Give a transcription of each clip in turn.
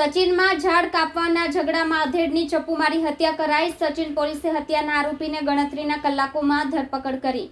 સચિનમાં ઝાડ કાપવાના ઝઘડામાં અધેડની ચપ્પુ મારી હત્યા કરાઈ. સચિન પોલીસે હત્યાના આરોપીને ગણતરીના કલાકોમાં ધરપકડ કરી.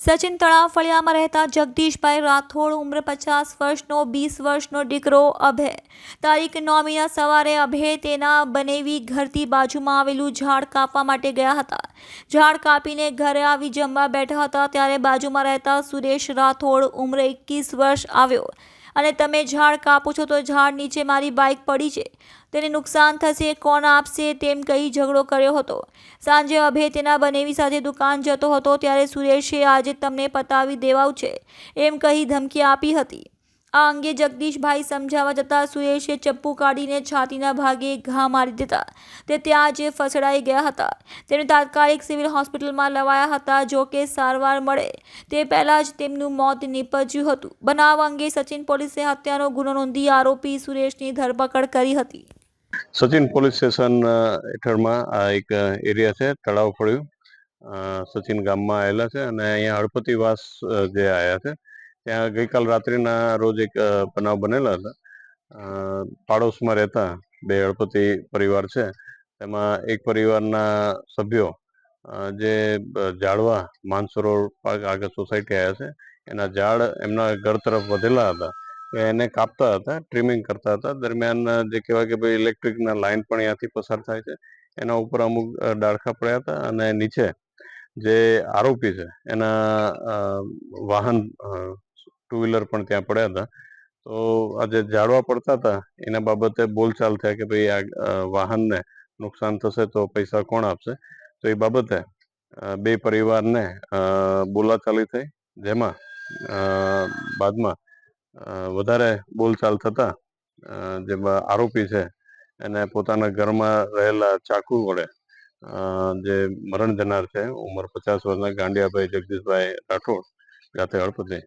સચિન તળાવ ફળિયામાં રહેતા જગદીશભાઈ રાઠોડ, ઉંમર પચાસ વર્ષનો, વીસ વર્ષનો દીકરો અભય. તારીખ નોમીના સવારે અભય તેના બનેવી ઘરથી બાજુમાં આવેલું ઝાડ કાપવા માટે ગયા હતા. ઝાડ કાપીને ઘરે આવી જમવા બેઠા હતા ત્યારે બાજુમાં રહેતા સુરેશ રાઠોડ, ઉંમર એકવીસ વર્ષ આવ્યો. અને તમે ઝાડ કાપો છો તો ઝાડ નીચે મારી બાઇક પડી છે. તેને નુકસાન થશે, કોણ આપશે તેમ કહી ઝઘડો કર્યો હતો. સાંજે અભે તેના બનેવી સાથે દુકાન જતો હતો, ત્યારે સુરેશે આજે તમને પતાવી દેવાવું છે, એમ કહી ધમકી આપી હતી. આ અંગે જગદીશભાઈ સમજાવવા જતાં સુરેશે ચપ્પુ કાઢીને છાતીના ભાગે ઘા મારી દીધા. તે ત્યાં જ ફસડાઈ ગયા હતા. તેને તાત્કાલિક સિવિલ હોસ્પિટલમાં લવાયા હતા જો કે સારવાર મળે. તે પહેલાં જ તેમનું મોત નીપજ્યું હતું. બનાવ અંગે સચિન પોલીસે હત્યાનો ગુનો નોંધી આરોપી સુરેશની ધરપકડ કરી હતી. સચિન પોલીસ સ્ટેશન હેઠળમાં આ એક એરિયા છે તળાવ અ, સચિન ગામમાં આવેલા છે અને અહીંયા હળપતિવાસ જે આવ્યા છે ત્યાં ગઈકાલ રાત્રિના રોજ એક બનાવ બનેલા હતા. પાડોશમાં રહેતા બે હળપતિ પરિવાર છે. તેમાં એક પરિવારના સભ્યો જે ઝાડવા માનસરોવર પાર્ક આગળ સોસાયટી આવ્યા છે. એના ઝાડ એમના ઘર તરફ વધેલા હતા. એને કાપતા હતા, ટ્રીમિંગ કરતા હતા. દરમિયાન જે કહેવાય કે ભાઈ ઇલેક્ટ્રિકના લાઇન પણ અહીંયાથી પસાર થાય છે. એના ઉપર અમુક ડાળખા પડ્યા હતા અને નીચે જે આરોપી છે, એના વાહન ટુ વ્હીલર પણ ત્યાં પડ્યા હતા. તો આ જે ઝાડવા પડતા હતા. એના બાબતે બોલચાલ થયા કે ભાઈ આ વાહનને નુકસાન થશે તો પૈસા કોણ આપશે? તો એ બાબતે બે પરિવારને બોલાચાલી થઈ. જેમાં બાદમાં વધારે બોલચાલ થતા જે આરોપી છે, એને પોતાના ઘરમાં રહેલા ચાકુ વડે જે મરણ જનાર છે, ઉંમર પચાસ વર્ષના ગાંડિયાભાઈ જગદીશભાઈ રાઠોડ જાતે અડપતિ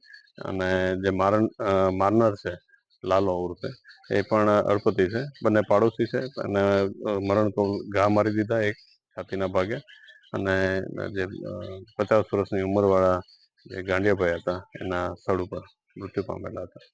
અને જે મારણ મારનાર છે, લાલો ઉર્ફે, એ પણ અળપતિ છે. બંને પાડોશી છે અને મરણ તો ઘા મારી દીધા એક છાતીના ભાગે. અને જે પચાસ વર્ષની ઉંમરવાળા જે ગાંડિયાભાઈ હતા, એના સ્થળ ઉપર મૃત્યુ પામેલા હતા.